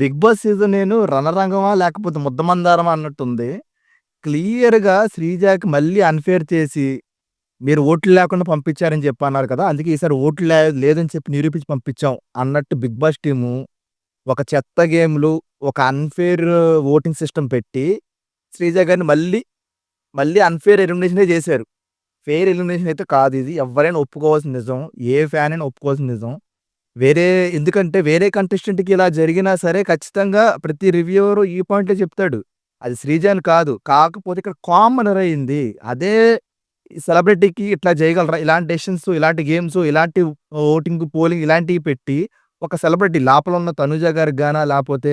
Big boss season నేను రణరంగమా లేకపోతే ముద్దమందారమా అన్నట్టుంది. క్లియర్‌గా శ్రీజాకి మళ్ళీ అన్‌ఫేర్ చేసి, మీరు ఓట్లు లేకుండా పంపించారని చెప్పి అన్నారు కదా! అందుకే ఈసారి ఓట్లు లే లేదని చెప్పి నిరూపించి పంపించాం అన్నట్టు బిగ్ బాస్ టీము ఒక చెత్త గేమ్‌లు, ఒక అన్‌ఫేర్ ఓటింగ్ సిస్టమ్ పెట్టి శ్రీజ గారిని మళ్ళీ, మళ్ళీ అన్‌ఫేర్ ఎలిమినేషనే చేశారు. ఫెయిర్ ఎలిమినేషన్ అయితే కాదు ఇది. ఎవరైనా ఒప్పుకోవాల్సిన నిజం. ఏ ఫ్యాన్ అయినా ఒప్పుకోవాల్సిన నిజం. వేరే ఎందుకంటే వేరే కంటెస్టెంట్‌కి ఇలా జరిగినా సరే ఖచ్చితంగా ప్రతి రివ్యూవరు ఈ పాయింటే చెప్తాడు. అది శ్రీజాన్ కాదు. కాకపోతే ఇక్కడ కామనర్ అయింది. అదే సెలబ్రిటీకి ఇట్లా చేయగలరా? ఇలాంటి డెసిషన్స్, ఇలాంటి గేమ్స్, ఇలాంటి ఓటింగ్, పోలింగ్ ఇలాంటివి పెట్టి ఒక సెలబ్రిటీ లోపల ఉన్న తనుజ గారికి గానా, లేకపోతే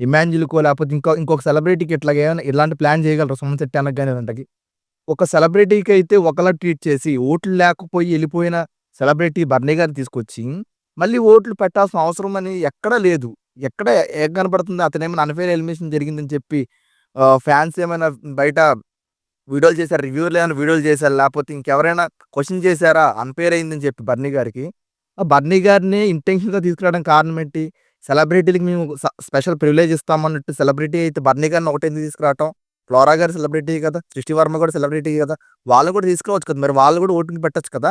ఇమాన్యుల్‌కో లేకపోతే ఇంకో ఇంకొక సెలబ్రిటీకి ఇట్లా ఏమైనా ఇలాంటి ప్లాన్ చేయగలరా? సుమన్ శెట్టి అన్నకి ఇలాంటికి. ఒక సెలబ్రిటీకి అయితే ఒకలా ట్రీట్ చేసి ఓట్లు లేకపోయి వెళ్ళిపోయిన సెలబ్రిటీ బర్నీ గారు తీసుకొచ్చి, మళ్ళీ ఓట్లు పెట్టాల్సిన అవసరం అని ఎక్కడ లేదు. ఎక్కడ ఏం కనపడుతుంది? అతనేమైనా అన్ఫేర్ ఎలిమినేషన్ జరిగిందని చెప్పి ఫ్యాన్స్ ఏమైనా బయట వీడియోలు చేశారు రివ్యూలు ఏమైనా వీడియోలు చేశారు లేకపోతే ఇంకెవరైనా క్వశ్చన్ చేశారా అన్ఫేర్ అయిందని చెప్పి బర్నీ గారికి. ఆ బర్నీ గారిని ఇంటెన్షన్‌గా తీసుకురావడానికి కారణం ఏంటి? సెలబ్రిటీలకి మేము స్పెషల్ ప్రివిలేజ్ ఇస్తామన్నట్టు సెలబ్రిటీ అయితే బర్నీ గారిని ఒకటే ఎందుకు తీసుకురావటం? ఫ్లోరా గారు సెలబ్రిటీ కదా! సృష్టి వర్మ కూడా సెలబ్రిటీ కదా! వాళ్ళు కూడా తీసుకురావచ్చు కదా! మరి వాళ్ళు కూడా ఓటింగ్ పెట్టచ్చు కదా!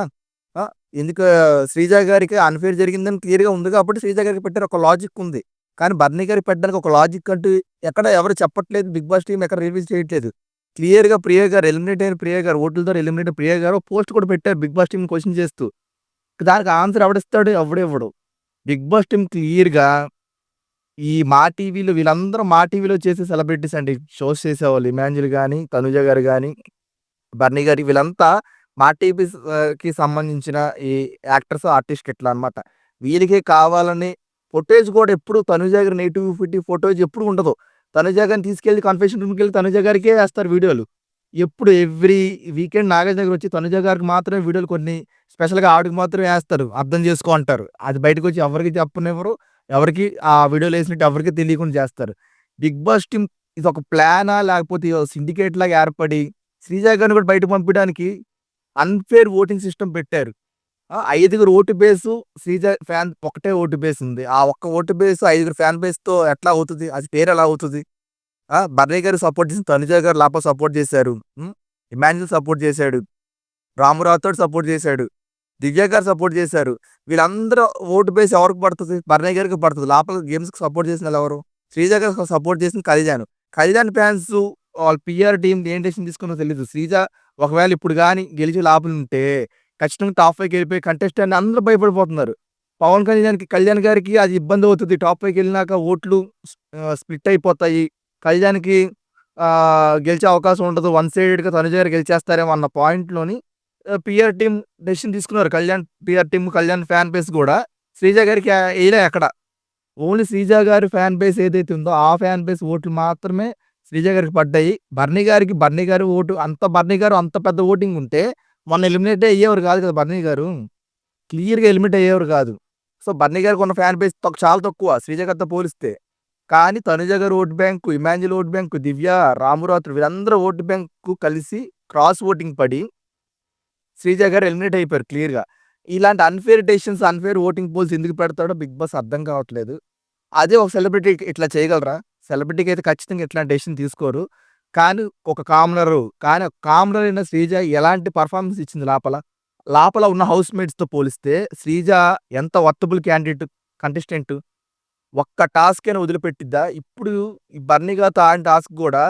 ఎందుకు శ్రీజ గారికి అన్ఫేర్ జరిగిందని క్లియర్‌గా ఉంది కాబట్టి శ్రీజ గారికి పెట్టారు. ఒక లాజిక్ ఉంది. కానీ బర్నీ గారికి పెట్టడానికి ఒక లాజిక్ అంటూ ఎక్కడ ఎవరు చెప్పట్లేదు. బిగ్ బాస్ టీం ఎక్కడ రిలీజ్ చేయట్లేదు. క్లియర్‌గా ప్రియ గారు ఎలిమినేట్ అయిన ప్రియ గారు ఓట్లతో ఎలిమినేట్ అయిన ప్రియ గారు పోస్ట్ కూడా పెట్టారు బిగ్ బాస్ టీం క్వశ్చన్ చేస్తూ. దానికి ఆన్సర్ ఎవడిస్తాడు? ఎవడెవడు బిగ్ బాస్ టీం క్లియర్‌గా ఈ మా టీవీలో వీళ్ళందరూ మా టీవీలో చేసే సెలబ్రిటీస్ అండి. షోస్ చేసేవాళ్ళు. ఇమాన్యుల్ కానీ తనుజ గారు కానీ బర్నీ గారు వీళ్ళంతా మా కి సంబంధించిన ఈ యాక్టర్స్, ఆర్టిస్ట్ ఇట్లా అనమాట వీళ్ళకే కావాలని ఫుటేజ్ కూడా ఎప్పుడు తనుజ గారి నేటివిటీ ఫుటేజ్ ఎప్పుడు ఉండదు. తనుజ గారిని తీసుకెళ్ళి కన్ఫెషన్ రూమ్‌కెళ్ళి తనుజ గారికే ఏస్తారు వీడియోలు. ఎప్పుడు ఎవ్రీ వీకెండ్ నాగార్జున గారు వచ్చి తనుజ గారికి మాత్రమే వీడియోలు కొన్ని స్పెషల్‌గా ఆవిడకి మాత్రమే ఏస్తారు. అర్థం చేసుకో అంటారు. అది బయటకొచ్చి ఎవరికీ చెప్పనివ్వరు. ఎవరికీ ఆ వీడియోలు వేసినట్టు ఎవరికీ తెలియకుండా చేస్తారు. బిగ్ బాస్ టీమ్ ఇదొక ప్లానా? లేకపోతే సిండికేట్ లాగా ఏర్పడి శ్రీజ గారిని కూడా బయటకి పంపియడానికి అన్ఫేర్ ఓటింగ్ సిస్టమ్ పెట్టారు. ఐదుగురు ఓటు బేసు శ్రీజ ఫ్యాన్ ఒకటే ఓటు బేస్ ఉంది. ఆ ఒక్క ఓటు బేస్ ఐదుగురు ఫ్యాన్ బేస్‌తో ఎట్లా అవుతుంది అది పేరు ఎలా అవుతుంది ఆ! గారు గారికి సపోర్ట్ చేసిన తనుజ గారు లోపల సపోర్ట్ చేశారు. ఇమాన్యుల్ సపోర్ట్ చేశాడు. రాము సపోర్ట్ చేశాడు. దివ్య గారు సపోర్ట్ చేశారు. వీళ్ళందరూ ఓటు బేస్ ఎవరికి పడుతుంది బర్నీ గారికి పడుతుంది లోపల గేమ్స్‌కి సపోర్ట్ చేసినోళ్ళు ఎవరు? శ్రీజ గారు సపోర్ట్ చేసింది కలిజాను కలిజాన్ ఫ్యాన్స్ వాళ్ళ పిఆర్ టీం ఏం డెసిషన్ తీసుకున్నో తెలీదు. శ్రీజ ఒకవేళ ఇప్పుడు కానీ గెలిచి లోపల ఉంటే ఖచ్చితంగా టాప్ ఫైవ్కి వెళ్ళిపోయి కంటెస్ట్ అని అందరూ భయపడిపోతున్నారు. పవన్ కళ్యాణ్‌కి కళ్యాణ్ గారికి అది ఇబ్బంది అవుతుంది టాప్ ఫైవ్కి వెళ్ళినాక ఓట్లు స్ప్లిట్ అయిపోతాయి. కళ్యాణ్‌కి గెలిచే అవకాశం ఉండదు. వన్ సైడెడ్‌గా తనుజ గారు గెలిచేస్తారేమో అన్న పాయింట్‌లోని పిఆర్ టీం డెసిషన్ తీసుకున్నారు. Kalyan PR team, Kalyan fan base కూడా శ్రీజ గారికి వేయలే అక్కడ ఓన్లీ శ్రీజ గారి ఫ్యాన్ బేస్ ఏదైతే ఉందో ఆ ఫ్యాన్ బేస్ ఓట్లు మాత్రమే శ్రీజ గారికి పడ్డాయి. బర్నీ గారికి బర్నీ గారు ఓటు అంత బర్నీ గారు అంత పెద్ద ఓటింగ్ ఉంటే మొన్న ఎలిమినేట్ అయ్యేవారు కాదు కదా! బర్నీ గారు. క్లియర్‌గా ఎలిమినేట్ అయ్యేవారు కాదు. సో, బర్నీ గారికి ఉన్న ఫ్యాన్ బేస్ చాలా తక్కువ శ్రీజ గారితో పోలిస్తే. కానీ తనుజ గారు vote bank, Emmanuel vote bank, Divya, Ramu వీరందరూ ఓటు ఓట్ బ్యాంకు కలిసి క్రాస్ ఓటింగ్ పడి శ్రీజ గారు ఎలిమినేట్ అయిపోయారు క్లియర్‌గా. ఇలాంటి unfair decisions, unfair voting polls ఎందుకు పెడతాడో బిగ్ బాస్ అర్థం కావట్లేదు. అదే ఒక సెలబ్రిటీ ఇట్లా చేయగలరా? సెలబ్రిటీకి అయితే ఖచ్చితంగా ఇట్లాంటి డెసిషన్ తీసుకోరు. కానీ ఒక కామనరు కానీ కామనర్ అయిన శ్రీజ ఎలాంటి పర్ఫార్మెన్స్ ఇచ్చింది లోపల? లోపల ఉన్న హౌస్ మేట్స్‌తో పోలిస్తే శ్రీజ ఎంత వర్తబుల్ క్యాండిడేట్ కంటెస్టెంట్. ఒక్క టాస్క్ అయినా వదిలిపెట్టిద్దా? ఇప్పుడు ఈ బర్నిగాతో ఆడిన టాస్క్ కూడా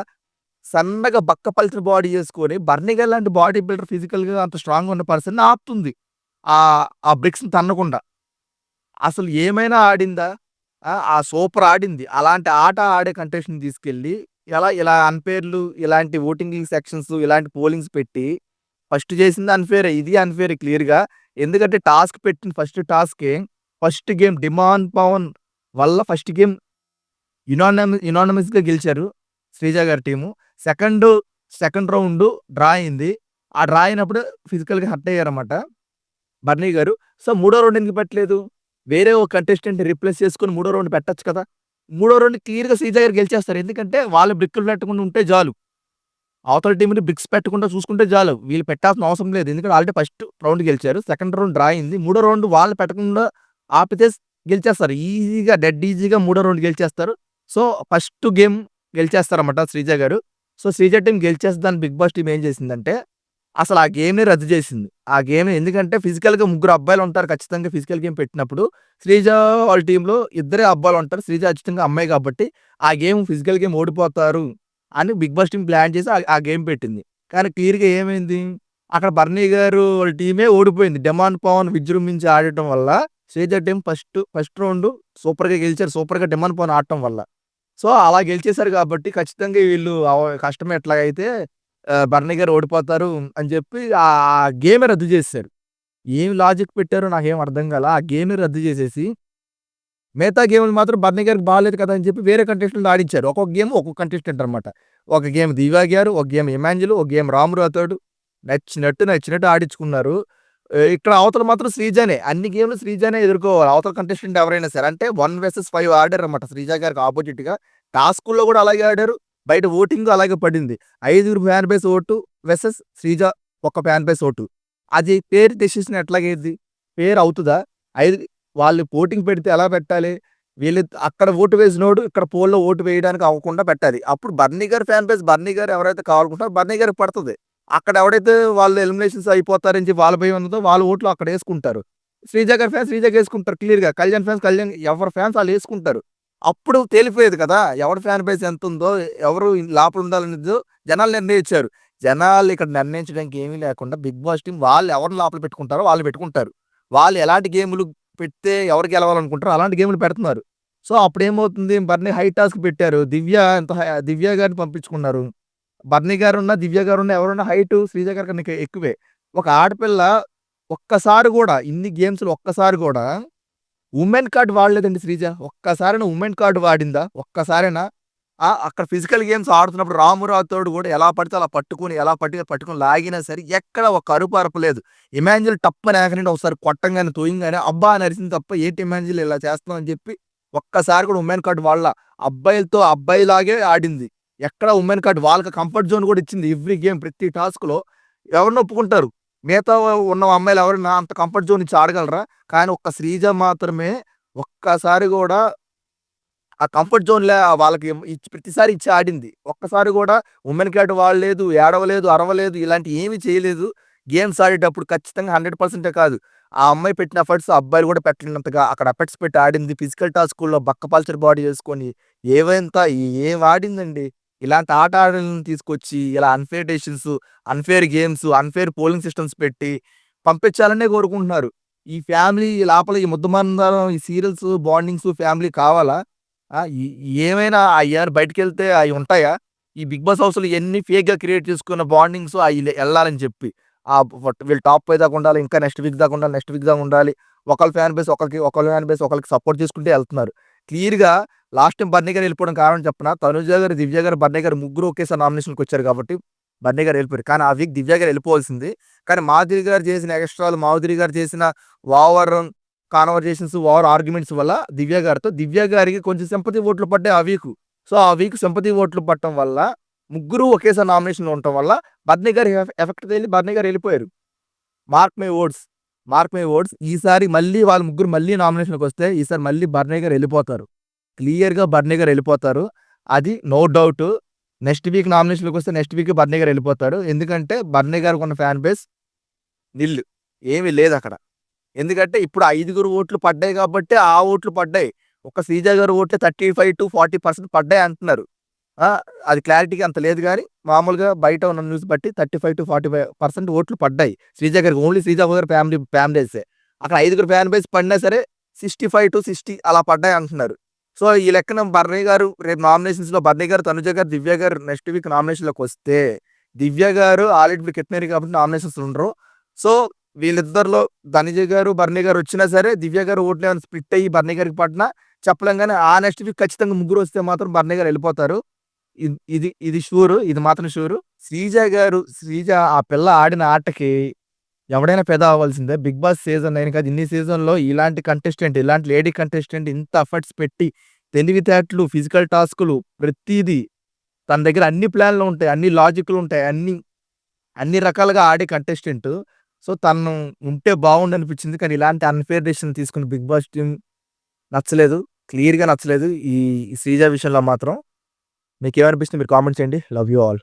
సన్నగా బక్క పలిచిన బాడీ చేసుకొని బర్నిగా లాంటి బాడీ బిల్డర్ ఫిజికల్‌గా అంత స్ట్రాంగ్ ఉన్న పర్సన్ ఆపుతుంది. ఆ ఆ బ్రిక్స్‌ని తన్నకుండా. అసలు ఏమైనా ఆడిందా? ఆ! సూపర్ ఆడింది. అలాంటి ఆట ఆడే కంటెస్ట్ని తీసుకెళ్ళి ఎలా ఇలా అన్ఫేర్లు ఇలాంటి ఓటింగ్ సెక్షన్స్ ఇలాంటి పోలింగ్స్ పెట్టి ఫస్ట్ చేసింది అన్ఫేర్ ఇది అన్ఫేర్ క్లియర్‌గా. ఎందుకంటే టాస్క్ పెట్టిన ఫస్ట్ టాస్కే ఫస్ట్ గేమ్ డిమాండ్ పవన్ వల్ల ఫస్ట్ గేమ్ యునానమి యునానిమస్‌గా గెలిచారు శ్రీజ గారి team. Second second round draw అయింది. ఆ డ్రా అయినప్పుడు ఫిజికల్‌గా హర్ట్ అయ్యారన్నమాట. బర్నీ గారు. సో, మూడో రౌండ్ ఎందుకు పెట్టలేదు? వేరే ఒక కంటెస్టెంట్ రిప్లేస్ చేసుకుని మూడో రౌండ్ పెట్టొచ్చు కదా! మూడో రౌండ్ క్లియర్‌గా శ్రీజ గారు గెలిచేస్తారు. ఎందుకంటే వాళ్ళు బ్రిక్కులు పెట్టకుండా ఉంటే చాలు. అవతల టీంని బ్రిక్స్ పెట్టకుండా చూసుకుంటే చాలు. వీళ్ళు పెట్టాల్సిన అవసరం లేదు. ఎందుకంటే ఆల్రెడీ ఫస్ట్ రౌండ్ గెలిచారు. సెకండ్ రౌండ్ డ్రా అయింది. మూడో రౌండ్ వాళ్ళు పెట్టకుండా ఆపితే గెలిచేస్తారు. ఈజీగా డెడ్ ఈజీగా మూడో రౌండ్ గెలిచేస్తారు. సో, ఫస్ట్ గేమ్ గెలిచేస్తారన్నమాట శ్రీజ గారు. సో, శ్రీజ గెలిచేస్తా దాని బిగ్ బాస్ టీం ఏం చేసిందంటే, అసలు ఆ గేమ్‌ని రద్దు చేసింది. ఆ గేమ్ ఎందుకంటే ఫిజికల్‌గా ముగ్గురు అబ్బాయిలు ఉంటారు ఖచ్చితంగా ఫిజికల్ గేమ్ పెట్టినప్పుడు. శ్రీజ వాళ్ళ టీంలో ఇద్దరే అబ్బాయిలు ఉంటారు శ్రీజ ఖచ్చితంగా అమ్మాయి కాబట్టి, ఆ గేమ్ ఫిజికల్ గేమ్ ఓడిపోతారు అని బిగ్ బాస్ టీం ప్లాన్ చేసి ఆ గేమ్ పెట్టింది. కానీ క్లియర్‌గా ఏమైంది? అక్కడ బర్నీ గారు వాళ్ళ టీమే ఓడిపోయింది. డిమాండ్ పవన్ విజృంభించి ఆడటం వల్ల Sreeja team first first round సూపర్‌గా గెలిచారు. సూపర్‌గా డిమాండ్ పవన్ ఆడటం వల్ల. సో, అలా గెలిచేశారు కాబట్టి ఖచ్చితంగా వీళ్ళు కష్టం ఎట్లాగైతే బర్నీ గారు ఓడిపోతారు అని చెప్పి ఆ గేమే రద్దు చేశారు ఏం లాజిక్ పెట్టారో నాకేం అర్థం కాల. ఆ గేమే రద్దు చేసేసి మిగతా గేమ్‌లు మాత్రం బర్నీ గారికి బాలేదు కదా! అని చెప్పి వేరే కంటెస్టెంట్లు ఆడించారు. ఒక్కొక్క గేమ్ ఒక్కొక్క కంటెస్టెంట్ అనమాట ఒక గేమ్ దివ్యా గారు, ఒక గేమ్ ఇమాన్యుల్, ఒక గేమ్ రాము రాథోడ్ నచ్చినట్టు, నచ్చినట్టు ఆడించుకున్నారు. ఇక్కడ అవతల మాత్రం శ్రీజనే. అన్ని గేమ్‌లు శ్రీజనే ఎదుర్కోవాలి. అవతల కంటెస్టెంట్ ఎవరైనా సరే. అంటే వన్ వర్సెస్ ఫైవ్ ఆడారు అనమాట శ్రీజా గారికి ఆపోజిట్గా టాస్కుల్లో కూడా అలాగే ఆడారు. బయట ఓటింగు అలాగే పడింది. ఐదుగురు fan base vote versus Sreeja ఒక ఫ్యాన్ బేస్ ఓటు. అది పేరు డెసిషన్ ఎట్లాగేది పేరు అవుతుందా ఐదు వాళ్ళు ఓటింగ్ పెడితే ఎలా పెట్టాలి? వీళ్ళు అక్కడ ఓటు వేసినోడు ఇక్కడ పోల్‌లో ఓటు వేయడానికి అవ్వకుండా పెట్టాలి. అప్పుడు బర్నీ గారు ఫ్యాన్ బేస్ బర్నీ గారు ఎవరైతే కావాలనుకుంటారో బర్నీ గారికి పడుతుంది అక్కడ ఎవడైతే వాళ్ళు ఎలిమినేషన్స్ అయిపోతారని చెప్పి వాళ్ళ భయం ఉన్నదో వాళ్ళ ఓట్లు అక్కడ వేసుకుంటారు శ్రీజ గారి ఫ్యాన్స్ శ్రీజ వేసుకుంటారు క్లియర్‌గా. కళ్యాణ్ ఫ్యాన్స్ కళ్యాణ్ ఎవరి ఫ్యాన్స్ వాళ్ళు వేసుకుంటారు అప్పుడు తేలిపోయేది కదా! ఎవరి ఫ్యాన్ బేస్ ఎంత ఉందో ఎవరు లోపల ఉండాలనేదో జనాలు నిర్ణయించారు. జనాలు ఇక్కడ నిర్ణయించడానికి ఏమీ లేకుండా బిగ్ బాస్ టీమ్ వాళ్ళు ఎవరిని లోపల పెట్టుకుంటారో వాళ్ళు పెట్టుకుంటారు. వాళ్ళు ఎలాంటి గేమ్‌లు పెడితే ఎవరు గెలవాలనుకుంటారో అలాంటి గేమ్‌లు పెడుతున్నారు. సో, అప్పుడేమవుతుంది బర్నీ హై టాస్క్ పెట్టారు. దివ్య ఎంత హై దివ్య గారిని పంపించుకున్నారు. బర్నీ ఉన్న దివ్య గారు ఉన్న ఎవరున్నా హైటు శ్రీజ గారి కన్నా ఎక్కువే. ఒక ఆడపిల్ల ఒక్కసారి కూడా ఇన్ని గేమ్స్‌లో ఒక్కసారి కూడా ఉమెన్ కార్డ్ వాడలేదండి శ్రీజ. ఒక్కసారైనా ఉమెన్ కార్డ్ వాడిందా? ఒక్కసారైనా? ఆ! అక్కడ ఫిజికల్ గేమ్స్ ఆడుతున్నప్పుడు రామురాతోడు కూడా ఎలా పడితే అలా పట్టుకొని, ఎలా పడితే పట్టుకొని లాగినా సరే ఎక్కడ ఒక అరుపు అరపలేదు. ఇమాన్యుల్ టప్పని ఎగరండి ఒకసారి కొట్టంగానే, తోయంగానే అబ్బా! అని అరిసింది తప్ప ఏంటి ఇమాన్యుల్ ఇలా చేస్తున్నావు అని చెప్పి ఒక్కసారి కూడా ఉమెన్ కార్డ్ వాళ్ళ అబ్బాయిలతో అబ్బాయిలాగే ఆడింది. ఎక్కడ ఉమెన్ కార్డ్ వాళ్ళకి కంఫర్ట్ జోన్ కూడా ఇచ్చింది. ఎవ్రీ గేమ్ ప్రతి టాస్క్‌లో ఎవరిని ఒప్పుకుంటారు. మిగతా ఉన్న అమ్మాయిలు ఎవరైనా అంత కంఫర్ట్ జోన్ ఇచ్చి ఆడగలరా? కానీ ఒక్క శ్రీజ మాత్రమే ఒక్కసారి కూడా ఆ కంఫర్ట్ జోన్‌లో వాళ్ళకి ఇచ్చి ప్రతిసారి ఇచ్చి ఆడింది. ఒక్కసారి కూడా ఉమెన్ క్యాట్ వాడలేదు, ఏడవలేదు, అరవలేదు ఇలాంటి ఏమీ చేయలేదు. గేమ్స్ ఆడేటప్పుడు ఖచ్చితంగా 100% కాదు. ఆ అమ్మాయి పెట్టిన ఎఫర్ట్స్ అబ్బాయిలు కూడా పెట్టినంతగా అక్కడ ఎఫర్ట్స్ పెట్టి ఆడింది. ఫిజికల్ టాస్కుల్లో బక్కపల్చర్ బాడీ చేసుకొని ఏవంత ఏం ఆడిందండి. ఇలాంటి ఆట ఆటలను తీసుకొచ్చి ఇలా unfair decisions, unfair games, unfair polling systems పెట్టి పంపించాలనే కోరుకుంటున్నారు. ఈ ఫ్యామిలీ లోపల ఈ ముద్దమందారం ఈ సీరియల్స్, బాండింగ్స్ ఫ్యామిలీ కావాలా? ఏమైనా అయ్యారు బయటకెళ్తే అవి ఉంటాయా? ఈ బిగ్ బాస్ హౌస్‌లో ఎన్ని ఫేక్‌గా క్రియేట్ చేసుకున్న బాండింగ్స్ అవి వెళ్ళాలని చెప్పి. ఆ వీళ్ళు టాప్ పై దాకా ఉండాలి. ఇంకా నెక్స్ట్ వీక్ దాకా ఉండాలి. నెక్స్ట్ వీక్ దాకా ఉండాలి. ఒకళ్ళ ఫ్యాన్ బేస్ ఒకరికి ఒకళ్ళ ఫ్యాన్ బేస్ ఒకళ్ళకి సపోర్ట్ చేసుకుంటూ వెళ్తున్నారు క్లియర్‌గా లాస్ట్ టైం బర్నీ గారు వెళ్ళిపోవడం కారణం చెప్పిన తనుజ గారు, దివ్య గారు, బర్నీ గారు ముగ్గురు ఒకేసారి నామినేషన్‌కి వచ్చారు కాబట్టి బర్నీ గారు వెళ్ళిపోయారు. కానీ ఆ వీక్ దివ్య గారు వెళ్ళిపోవాల్సింది. కానీ మాధురి గారు చేసిన ఎక్స్ట్రాలు, మాధురి గారు చేసిన ఓవర్ కాన్వర్జేషన్స్, ఓవర్ ఆర్గ్యుమెంట్స్ వల్ల దివ్య గారితో దివ్య గారికి కొంచెం సింపతి ఓట్లు పడ్డాయి ఆ వీక్ సో, ఆ వీక్ సింపతి ఓట్లు పట్టడం వల్ల ముగ్గురు ఒకేసారి నామినేషన్‌లో ఉండటం వల్ల బర్నీ గారు ఎఫెక్ట్ తగిలి బర్నీ గారు వెళ్ళిపోయారు. Mark my votes mark my votes ఈసారి మళ్ళీ వాళ్ళు ముగ్గురు మళ్ళీ నామినేషన్కి వస్తే ఈసారి మళ్ళీ బర్నీ గారు వెళ్ళిపోతారు. క్లియర్‌గా బర్నీ గారు వెళ్ళిపోతారు. అది నో డౌట్. నెక్స్ట్ వీక్ నామినేషన్‌లోకి వస్తే నెక్స్ట్ వీక్ బర్నీ గారు వెళ్ళిపోతారు. ఎందుకంటే బర్నీ గారికి ఉన్న ఫ్యాన్ బేస్ నిల్లు ఏమీ లేదు అక్కడ ఎందుకంటే ఇప్పుడు ఐదుగురు ఓట్లు పడ్డాయి కాబట్టి ఆ ఓట్లు పడ్డాయి. ఒక శ్రీజా గారు ఓట్లు thirty five to forty percent పడ్డాయి అంటున్నారు. అది క్లారిటీగా అంత లేదు కానీ మామూలుగా బయట ఉన్న న్యూస్ బట్టి 35-45% ఓట్లు పడ్డాయి. శ్రీజా గారికి ఓన్లీ శ్రీజా గారి ఫ్యామిలీ ఫ్యామిలీసే అక్కడ ఐదుగురు ఫ్యాన్ బేస్ పడినా సరే 65-60 అలా పడ్డాయి అంటున్నారు. సో, ఈ లెక్కన బర్ణయ్య గారు రేపు నామినేషన్స్‌లో బర్ణయ్య గారు, తనుజ గారు, దివ్య గారు నెక్స్ట్ వీక్ నామినేషన్‌లోకి వస్తే దివ్య గారు ఆల్రెడీ ఇప్పుడు కెప్టెనరీ కాబట్టి నామినేషన్స్ ఉండరు. సో, వీళ్ళిద్దరిలో ధనుజ గారు, బర్ణి గారు వచ్చినా సరే దివ్య గారు ఓట్లు స్ప్లిట్ అయ్యి బర్ణి గారికి పట్టిన చెప్పలేం ఆ నెక్స్ట్ వీక్ ఖచ్చితంగా ముగ్గురు వస్తే మాత్రం బర్ణి గారు వెళ్ళిపోతారు. ఇది ఇది షూరు. ఇది మాత్రం షూరు. శ్రీజ గారు శ్రీజ ఆ పిల్ల ఆడిన ఆటకి ఎవడైనా పెద్ద అవ్వాల్సిందే. బిగ్ బాస్ సీజన్ నైన్ కాదు ఇన్ని సీజన్‌లో ఇలాంటి కంటెస్టెంట్, ఇలాంటి లేడీ కంటెస్టెంట్ ఇంత ఎఫర్ట్స్ పెట్టి తెలివితేటలు, ఫిజికల్ టాస్కులు ప్రతిదీ తన దగ్గర అన్ని ప్లాన్‌లు ఉంటాయి. అన్ని లాజిక్‌లు ఉంటాయి. అన్ని అన్ని రకాలుగా ఆడే కంటెస్టెంట్. సో, తను ఉంటే బాగుండు అనిపించింది. కానీ ఇలాంటి అన్ఫేర్ డెసిషన్ తీసుకుని బిగ్ బాస్ టీం నచ్చలేదు. క్లియర్‌గా నచ్చలేదు. ఈ శ్రీజ విషయంలో మాత్రం. మీకు ఏమనిపిస్తుంది మీరు కామెంట్ చేయండి. Love you all.